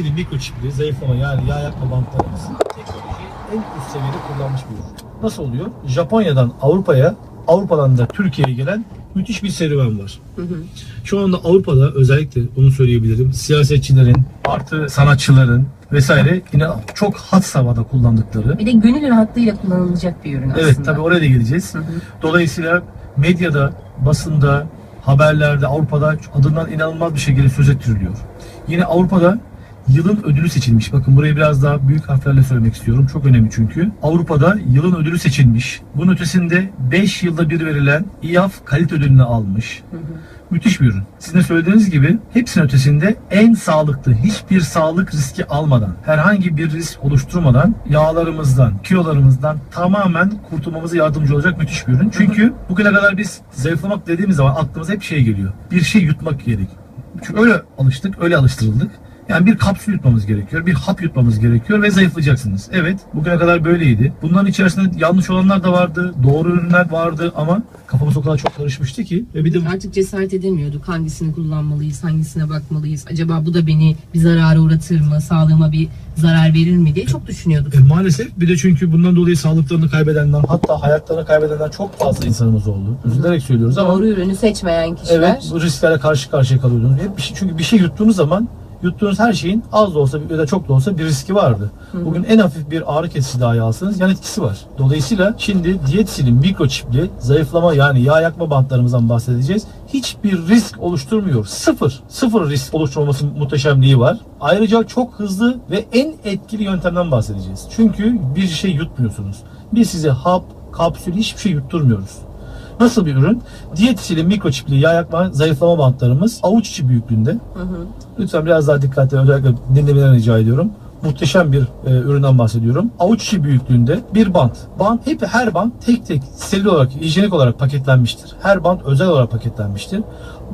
DSL'in mikroçipli zayıflama yani yağ yakma bantlarımız teknolojiyi en üst seviyede kullanmış bir ürün. Nasıl oluyor? Japonya'dan Avrupa'ya, Avrupa'dan da Türkiye'ye gelen müthiş bir serüven var. Şu anda Avrupa'da özellikle onu söyleyebilirim. Siyasetçilerin, artı sanatçıların vesaire yine çok hat savada kullandıkları. Bir de gönül rahatlığıyla kullanılacak bir ürün aslında. Evet tabii oraya da geleceğiz. Hı hı. Dolayısıyla medyada, basında, haberlerde Avrupa'da adından inanılmaz bir şekilde söz ettiriliyor. Yine Avrupa'da yılın ödülü seçilmiş. Bakın burayı biraz daha büyük harflerle söylemek istiyorum. Çok önemli çünkü. Avrupa'da yılın ödülü seçilmiş. Bunun ötesinde 5 yılda bir verilen İAF kalite ödülünü almış. Müthiş bir ürün. Sizin de söylediğiniz gibi hepsinin ötesinde en sağlıklı, hiçbir sağlık riski almadan, herhangi bir risk oluşturmadan yağlarımızdan, kilolarımızdan tamamen kurtulmamıza yardımcı olacak müthiş bir ürün. Çünkü bugüne kadar biz zayıflamak dediğimiz zaman aklımıza hep şey geliyor. Bir şey yutmak gerek. Çünkü öyle alıştık, öyle alıştırıldık. Yani bir kapsül yutmamız gerekiyor, bir hap yutmamız gerekiyor ve zayıflayacaksınız. Evet, bugüne kadar böyleydi. Bunların içerisinde yanlış olanlar da vardı, doğru ürünler vardı ama kafamız o kadar çok karışmıştı ki. Ve bir de Artık cesaret edemiyorduk. Hangisini kullanmalıyız, hangisine bakmalıyız? Acaba bu da beni bir zarara uğratır mı? Sağlığıma bir zarar verir mi diye çok düşünüyorduk. E, maalesef bir de çünkü bundan dolayı sağlıklarını kaybedenler hatta hayatlarını kaybedenler çok fazla insanımız oldu. Üzülerek söylüyoruz ama Doğru ürünü seçmeyen kişiler evet bu risklerle karşı karşıya kalıyordunuz. Hep bir şey, çünkü bir şey yuttuğunuz zaman yuttuğunuz her şeyin az da olsa ya da çok da olsa bir riski vardı. Bugün en hafif bir ağrı kesici dahi alsanız yan etkisi var. Dolayısıyla şimdi Dietsil'in mikroçipli zayıflama yani yağ yakma bantlarımızdan bahsedeceğiz. Hiçbir risk oluşturmuyor. Sıfır. Sıfır risk oluşturması muhteşemliği var. Ayrıca çok hızlı ve en etkili yöntemden bahsedeceğiz. Çünkü bir şey yutmuyorsunuz. Biz size hap, kapsül hiçbir şey yutturmuyoruz. Nasıl bir ürün? Dietsil'in mikroçipli yağ yakma zayıflama bantlarımız avuç içi büyüklüğünde. Lütfen biraz daha dikkatli özellikle dinlemelerini rica ediyorum. Muhteşem bir e, üründen bahsediyorum. Avuç içi büyüklüğünde bir bant. Bant hep her bant tek tek steril olarak, hijyenik olarak paketlenmiştir. Her bant özel olarak paketlenmiştir.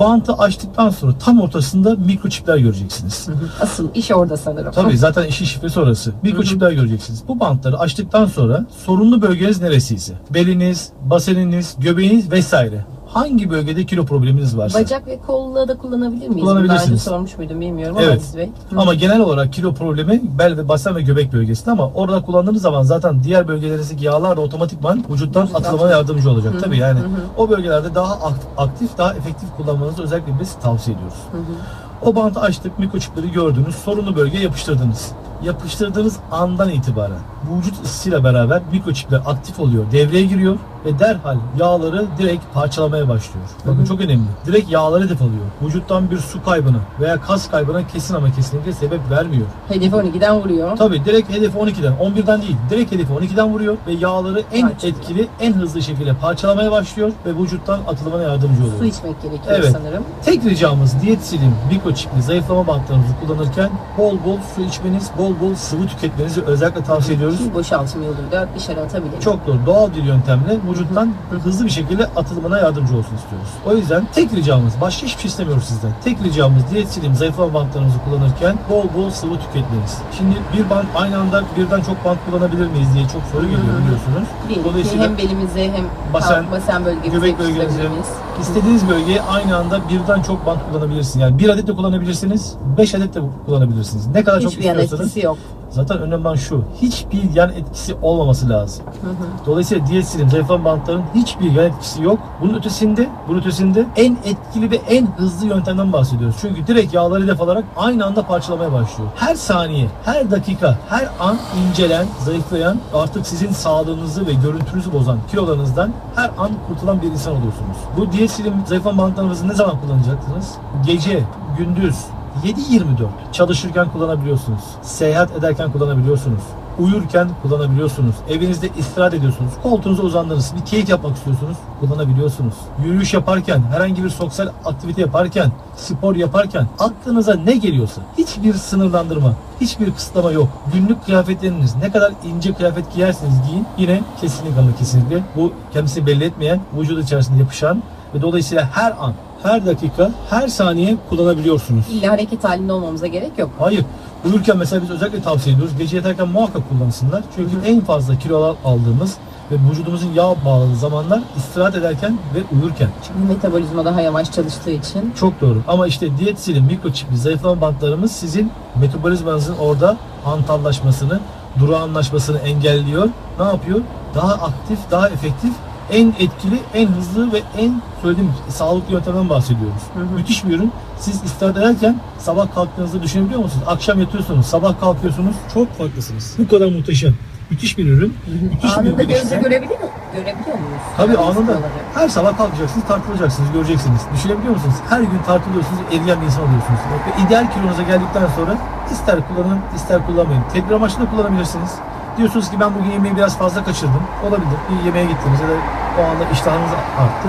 Bantı açtıktan sonra tam ortasında mikroçipler göreceksiniz. asıl iş orada sanırım. Tabii zaten işin şifresi orası. Mikroçipler göreceksiniz. Bu bantları açtıktan sonra sorunlu bölgeniz neresiyse, beliniz, baseniniz, göbeğiniz vesaire. Hangi bölgede kilo probleminiz varsa. Bacak ve kolla da kullanabilir miyiz? Kullanabilirsiniz. Daha önce sormuş muydum bilmiyorum ama Evet. Aziz Bey. Hı. Ama genel olarak kilo problemi bel ve basen ve göbek bölgesinde ama orada kullandığınız zaman zaten diğer bölgelerinizdeki yağlar da otomatikman vücuttan atılmana yardımcı olacak. Hı Tabii yani hı hı. o bölgelerde daha akt- aktif, daha efektif kullanmanızı özellikle biz tavsiye ediyoruz. Hı hı. O bantı açtık, mikroçipleri gördünüz, sorunlu bölgeye yapıştırdınız. Yapıştırdığınız andan itibaren vücut ısısıyla beraber mikroçipler aktif oluyor, devreye giriyor ve derhal yağları direkt parçalamaya başlıyor. Bakın Hı hı. çok önemli. Direkt yağları hedef alıyor. Vücuttan bir su kaybına veya kas kaybına kesin ama kesinlikle sebep vermiyor. Hedefi 12'den vuruyor. Tabii direkt hedefi 12'den, 11'den değil. Direkt hedefi 12'den vuruyor ve yağları en Parçalıyor. etkili, en hızlı şekilde parçalamaya başlıyor ve vücuttan atılmana yardımcı oluyor. Su içmek gerekiyor Evet. sanırım. Tek ricamız diyet silim, mikroçipli zayıflama bantlarınızı kullanırken bol bol su içmeniz, bol bol sıvı tüketmenizi özellikle tavsiye ediyoruz. Ki boşaltım yoluyla dışarı atabilir. Çok doğru. Doğal bir yöntemle vücuttan hızlı bir şekilde atılmana yardımcı olsun istiyoruz. O yüzden tek ricamız, başka hiçbir şey istemiyoruz sizden. Tek ricamız diyet silim, zayıflama bantlarınızı kullanırken bol bol sıvı tüketmeniz. Şimdi bir bant aynı anda birden çok bant kullanabilir miyiz diye çok soru geliyor biliyorsunuz. Ki Dolayısıyla hem belimize hem basen, basen, bölgemize göbek miyiz? İstediğiniz bölgeye aynı anda birden çok bant kullanabilirsiniz. Yani bir adet de kullanabilirsiniz, beş adet de kullanabilirsiniz. Ne kadar çok Hiçbir yan istiyorsanız. etkisi yok. Zaten önemli olan şu. Hiçbir yan etkisi olmaması lazım. Hı hı. Dolayısıyla diyet silim, zayıflama bantların hiçbir yan etkisi yok. Bunun ötesinde, bunun ötesinde en etkili ve en hızlı yöntemden bahsediyoruz. Çünkü direkt yağları hedef alarak aynı anda parçalamaya başlıyor. Her saniye, her dakika, her an incelen, zayıflayan, artık sizin sağlığınızı ve görüntünüzü bozan kilolarınızdan her an kurtulan bir insan oluyorsunuz. Bu diyet silim, zayıflama bantlarınızı ne zaman kullanacaksınız? Gece, gündüz, 7-24 çalışırken kullanabiliyorsunuz. Seyahat ederken kullanabiliyorsunuz. Uyurken kullanabiliyorsunuz. Evinizde istirahat ediyorsunuz. Koltuğunuza uzandınız. Bir keyif yapmak istiyorsunuz. Kullanabiliyorsunuz. Yürüyüş yaparken, herhangi bir sosyal aktivite yaparken, spor yaparken aklınıza ne geliyorsa hiçbir sınırlandırma, hiçbir kısıtlama yok. Günlük kıyafetleriniz ne kadar ince kıyafet giyerseniz giyin yine kesinlikle ama kesinlikle bu kendisini belli etmeyen, vücudu içerisinde yapışan ve dolayısıyla her an, her dakika, her saniye kullanabiliyorsunuz. İlla hareket halinde olmamıza gerek yok. Hayır. Uyurken mesela biz özellikle tavsiye ediyoruz. Gece yatarken muhakkak kullansınlar. Çünkü en fazla kilo al- aldığımız ve vücudumuzun yağ bağladığı zamanlar istirahat ederken ve uyurken. Çünkü metabolizma daha yavaş çalıştığı için. Çok doğru. Ama işte diyet sili, mikroçipli zayıflama bantlarımız sizin metabolizmanızın orada hantallaşmasını, durağanlaşmasını engelliyor. Ne yapıyor? Daha aktif, daha efektif, en etkili, en hızlı ve en söylediğim sağlıklı yöntemden bahsediyoruz. Hı hı. Müthiş bir ürün. Siz istirahat ederken sabah kalktığınızda düşünebiliyor musunuz? Akşam yatıyorsunuz, sabah kalkıyorsunuz. Çok farklısınız. Bu kadar muhteşem. Müthiş bir ürün. Müthiş bir Anında gözle gelişme. görebiliyor, görebiliyor muyuz? Tabii Nasıl anında. olacak? Her sabah kalkacaksınız, tartılacaksınız, göreceksiniz. Düşünebiliyor musunuz? Her gün tartılıyorsunuz, eriyen bir insan oluyorsunuz. Ve ideal kilonuza geldikten sonra ister kullanın, ister kullanmayın. Tedbir amaçlı da kullanabilirsiniz. Diyorsunuz ki ben bugün yemeği biraz fazla kaçırdım. Olabilir. Bir yemeğe gittiniz ya da o anda iştahınız arttı.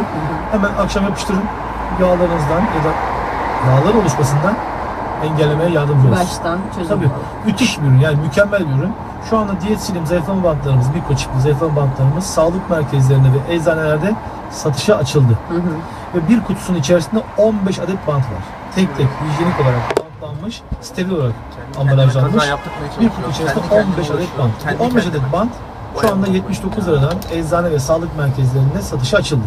Hemen akşam yapıştırın. Yağlarınızdan ya da yağlar oluşmasından engellemeye yardımcı olsun. Baştan çözüm. Tabii. Müthiş bir ürün yani mükemmel bir ürün. Şu anda diyet silim zayıflama bantlarımız, mikroçipli zayıflama bantlarımız sağlık merkezlerinde ve eczanelerde satışa açıldı. Hı hı. Ve bir kutusunun içerisinde 15 adet bant var. Tek tek hijyenik olarak bantlanmış, steril olarak ambalajlanmış. Bir kutu içerisinde 15 adet bant. Bu 15 adet bant şu anda 79 liradan eczane ve sağlık merkezlerinde satışa açıldı.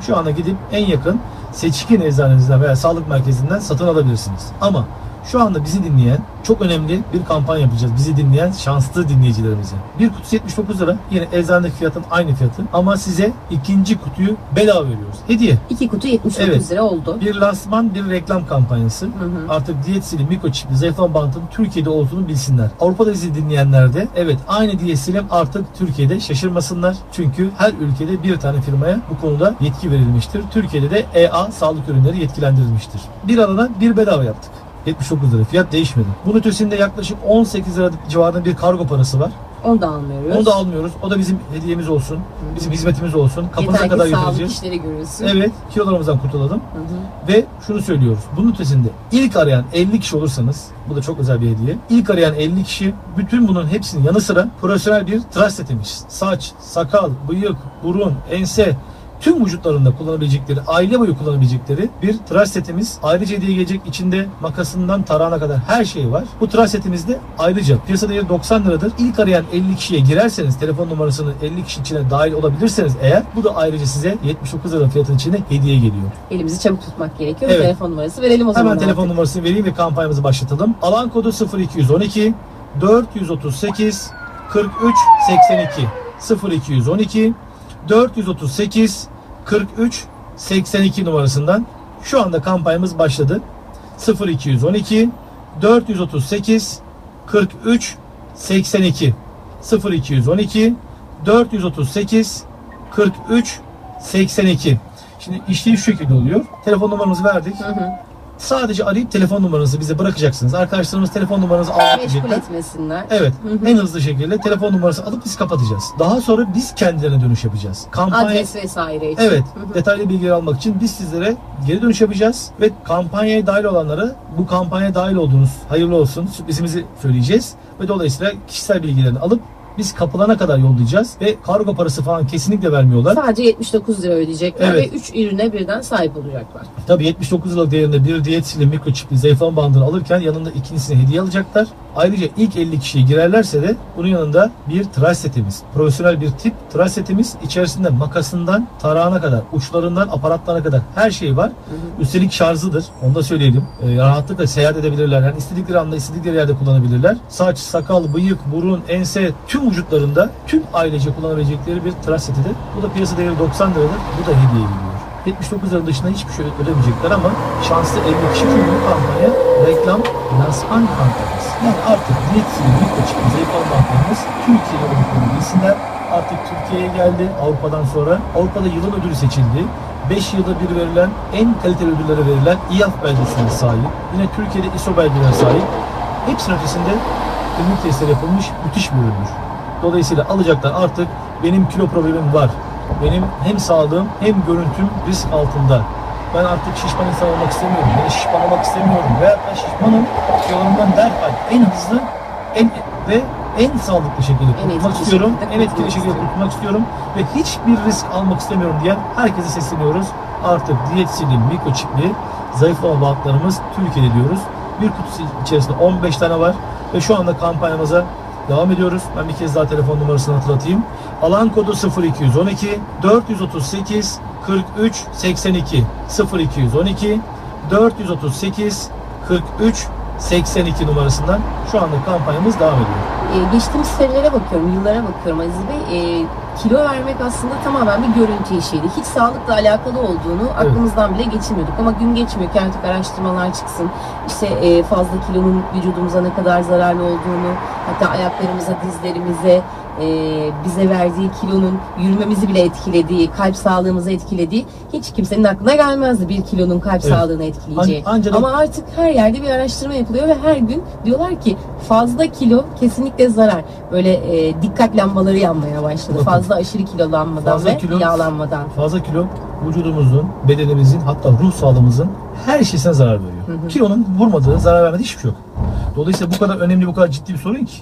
Şu anda gidip en yakın seçkin eczanenizden veya sağlık merkezinden satın alabilirsiniz. Ama şu anda bizi dinleyen çok önemli bir kampanya yapacağız. Bizi dinleyen şanslı dinleyicilerimize. Bir kutusu 79 lira. Yine eczanedeki fiyatın aynı fiyatı. Ama size ikinci kutuyu bedava veriyoruz. Hediye. İki kutu 79 Evet. lira oldu. Bir lansman, bir reklam kampanyası. Artık diyet silim, mikroçipli zayıflama bantının Türkiye'de olduğunu bilsinler. Avrupa'da bizi dinleyenler de evet aynı diyet silim artık Türkiye'de şaşırmasınlar. Çünkü her ülkede bir tane firmaya bu konuda yetki verilmiştir. Türkiye'de de EA sağlık ürünleri yetkilendirilmiştir. Bir alana bir bedava yaptık. 79 lira. Fiyat değişmedi. Bunun ötesinde yaklaşık 18 lira civarında bir kargo parası var. Onu da almıyoruz. Onu da almıyoruz. O da bizim hediyemiz olsun. Bizim hizmetimiz olsun. Kapınıza Yeter kadar getireceğiz. işleri görülsün. Evet, kilolarımızdan kurtulalım. Hı hı. Ve şunu söylüyoruz. Bunun ötesinde ilk arayan 50 kişi olursanız, bu da çok özel bir hediye. İlk arayan 50 kişi bütün bunun hepsinin yanı sıra profesyonel bir tıraş setimiz. Saç, sakal, bıyık, burun, ense, tüm vücutlarında kullanabilecekleri, aile boyu kullanabilecekleri bir tıraş setimiz. Ayrıca hediye gelecek içinde makasından tarağına kadar her şey var. Bu tıraş setimizde ayrıca piyasa değeri 90 liradır. İlk arayan 50 kişiye girerseniz telefon numarasını 50 kişi içine dahil olabilirseniz eğer bu da ayrıca size 79 lira fiyatın içinde hediye geliyor. Elimizi çabuk tutmak gerekiyor. Evet. Telefon numarası verelim o zaman. Hemen telefon artık. numarasını vereyim ve kampanyamızı başlatalım. Alan kodu 0212 438 43 82 0212 438 43 82 numarasından şu anda kampanyamız başladı. 0212 438 43 82 0212 438 43 82 Şimdi işleyiş şu şekilde oluyor. Telefon numaramızı verdik. Hı hı. Sadece arayıp telefon numaranızı bize bırakacaksınız. Arkadaşlarımız telefon numaranızı alıp Meşgul etmesinler. Evet. Hı hı. En hızlı şekilde telefon numarası alıp biz kapatacağız. Daha sonra biz kendilerine dönüş yapacağız. Kampanya Adres vesaire için. Evet, Hı hı. detaylı bilgileri almak için biz sizlere geri dönüş yapacağız ve kampanyaya dahil olanlara bu kampanyaya dahil olduğunuz hayırlı olsun sürprizimizi söyleyeceğiz ve dolayısıyla kişisel bilgilerini alıp biz kapılarına kadar yollayacağız ve kargo parası falan kesinlikle vermiyorlar. Sadece 79 lira ödeyecekler Evet. ve 3 ürüne birden sahip olacaklar. Tabii 79 liralık değerinde bir diyet sili mikroçipli zayıflama bandını alırken yanında ikincisini hediye alacaklar. Ayrıca ilk 50 kişiye girerlerse de bunun yanında bir tıraş setimiz. Profesyonel bir tip tıraş setimiz. içerisinde makasından tarağına kadar, uçlarından aparatlarına kadar her şey var. Üstelik şarjıdır. Onu da söyleyelim. Ee, rahatlıkla seyahat edebilirler. Yani istedikleri anda istedikleri yerde kullanabilirler. Saç, sakal, bıyık, burun, ense tüm vücutlarında tüm ailece kullanabilecekleri bir tıraş setidir. Bu da piyasa değeri 90 liradır. Bu da hediye geliyor. 79 lira dışında hiçbir şey ödemeyecekler ama şanslı 50 kişi çünkü bu kampanya reklam lansman kampanyası. Yani artık sili, mikroçipli zayıflama bankalarımız Türkiye'de olduklarını bilsinler. Artık Türkiye'ye geldi Avrupa'dan sonra. Avrupa'da yılın ödülü seçildi. 5 yılda bir verilen en kaliteli ödüllere verilen İAF belgesine sahip. Yine Türkiye'de ISO belgelerine sahip. Hepsinin ötesinde klinik testler yapılmış müthiş bir üründür. Dolayısıyla alacaklar artık benim kilo problemim var. Benim hem sağlığım hem görüntüm risk altında. Ben artık şişman insan olmak istemiyorum. Ya da şişman olmak istemiyorum. Veya ben şişmanım. Kilolarımdan derhal en hızlı en ve en sağlıklı şekilde kurtulmak istiyorum. En etkili şekilde kurtulmak istiyorum. Ve hiçbir risk almak istemiyorum diyen herkese sesleniyoruz. Artık diyet sili, mikroçipli, zayıflama bantlarımız Türkiye'de diyoruz. Bir kutusu içerisinde 15 tane var. Ve şu anda kampanyamıza Devam ediyoruz. Ben bir kez daha telefon numarasını hatırlatayım. Alan kodu 0212 438 43 82 0212 438 43 82 numarasından şu anda kampanyamız devam ediyor. Ee, geçtiğimiz senelere bakıyorum, yıllara bakıyorum Aziz Bey. Ee, kilo vermek aslında tamamen bir görüntü işiydi. Hiç sağlıkla alakalı olduğunu aklımızdan bile geçirmiyorduk. Ama gün geçmiyor ki artık araştırmalar çıksın. İşte e, fazla kilonun vücudumuza ne kadar zararlı olduğunu, hatta ayaklarımıza, dizlerimize, e, bize verdiği kilonun yürümemizi bile etkilediği, kalp sağlığımızı etkilediği hiç kimsenin aklına gelmezdi bir kilonun kalp Evet. sağlığını etkileyeceği. An- ancak- Ama artık her yerde bir araştırma yapılıyor ve her gün diyorlar ki fazla kilo kesinlikle zarar. Böyle e, dikkat lambaları yanmaya başladı. Bakın. Fazla aşırı kilolanmadan Fazla ve kilo- yağlanmadan. Fazla kilo vücudumuzun, bedenimizin hatta ruh sağlığımızın her şeysine zarar veriyor. Hı hı. Kilonun vurmadığı, zarar vermediği hiçbir şey yok. Dolayısıyla bu kadar önemli, bu kadar ciddi bir sorun ki.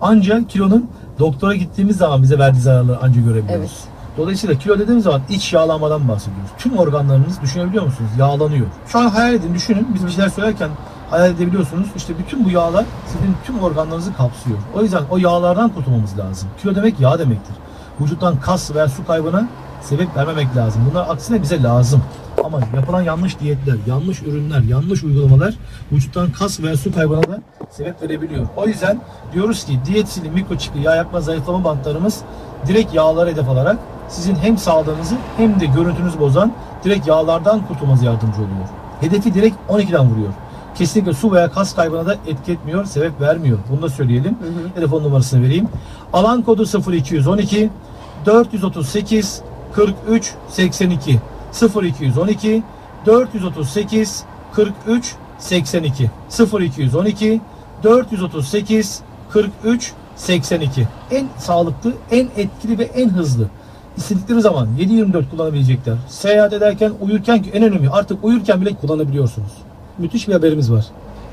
Ancak kilonun doktora gittiğimiz zaman bize verdiği zararları ancak görebiliyoruz. Evet. Dolayısıyla kilo dediğimiz zaman iç yağlanmadan bahsediyoruz. Tüm organlarınız düşünebiliyor musunuz? Yağlanıyor. Şu an hayal edin, düşünün. Biz bir şeyler söylerken hayal edebiliyorsunuz. İşte bütün bu yağlar sizin tüm organlarınızı kapsıyor. O yüzden o yağlardan kurtulmamız lazım. Kilo demek yağ demektir. Vücuttan kas veya su kaybına sebep vermemek lazım. Bunlar aksine bize lazım. Ama yapılan yanlış diyetler, yanlış ürünler, yanlış uygulamalar vücuttan kas veya su kaybına da sebep verebiliyor. O yüzden diyoruz ki diyetsili, mikroçipli, yağ yakma, zayıflama bantlarımız direkt yağlara hedef alarak sizin hem sağlığınızı hem de görüntünüzü bozan direkt yağlardan kurtulmanıza yardımcı oluyor. Hedefi direkt 12'den vuruyor. Kesinlikle su veya kas kaybına da etki etmiyor, sebep vermiyor. Bunu da söyleyelim. Hı hı. Telefon numarasını vereyim. Alan kodu 0212 438 43 82 0212 438 43 82 0212 438 43 82 en sağlıklı, en etkili ve en hızlı. İstedikleri zaman 7-24 kullanabilecekler. Seyahat ederken, uyurken en önemli artık uyurken bile kullanabiliyorsunuz. Müthiş bir haberimiz var.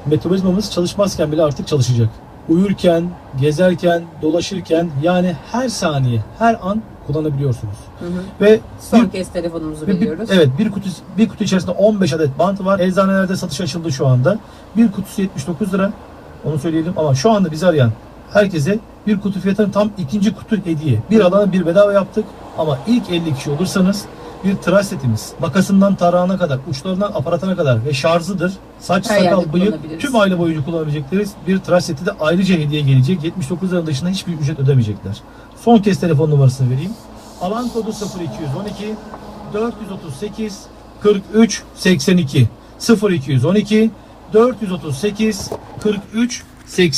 Metabolizmamız çalışmazken bile artık çalışacak. Uyurken, gezerken, dolaşırken yani her saniye, her an kullanabiliyorsunuz. Hı hı. Ve Son bir- kez telefonumuzu ve bir- evet bir kutu bir kutu içerisinde 15 adet bant var. Eczanelerde satış açıldı şu anda. Bir kutusu 79 lira. Onu söyleyelim ama şu anda bizi arayan herkese bir kutu fiyatının tam ikinci kutu hediye. Bir alana bir bedava yaptık ama ilk 50 kişi olursanız bir tıraş setimiz. Makasından tarağına kadar, uçlarından aparatına kadar ve şarjıdır. Saç, Her sakal, bıyık tüm aile boyunca kullanabilecekleri bir tıraş seti de ayrıca hediye gelecek. 79 lira dışında hiçbir ücret ödemeyecekler. Son kez telefon numarasını vereyim. Alan kodu 0212 438 43 82 0212 438 43 82